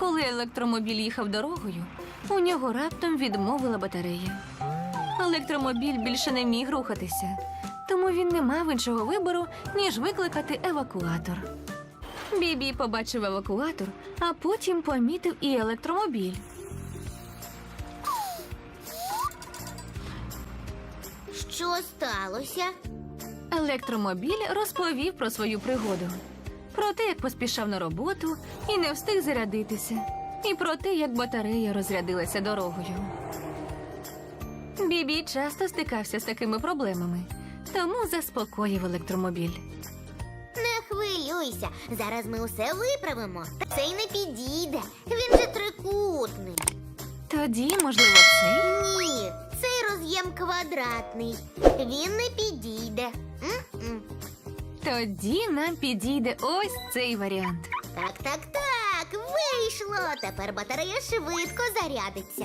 Коли електромобіль їхав дорогою, у нього раптом відмовила батарея. Електромобіль більше не міг рухатися, тому він не мав іншого вибору, ніж викликати евакуатор. Бібі побачив евакуатор, а потім помітив і електромобіль. Що сталося? Електромобіль розповів про свою пригоду, про те, як поспішав на роботу і не встиг зарядитися, і про те, як батарея розрядилася дорогою. Бібі часто стикався з такими проблемами, тому заспокоїв електромобіль. Не хвилюйся, зараз ми усе виправимо. Цей не підійде. Він же трикутний. Тоді, можливо, цей? Ні, цей роз'єм квадратний. Він не підійде. Тоді нам підійде ось цей варіант. Так, так, так, вийшло. Тепер батарея швидко зарядиться.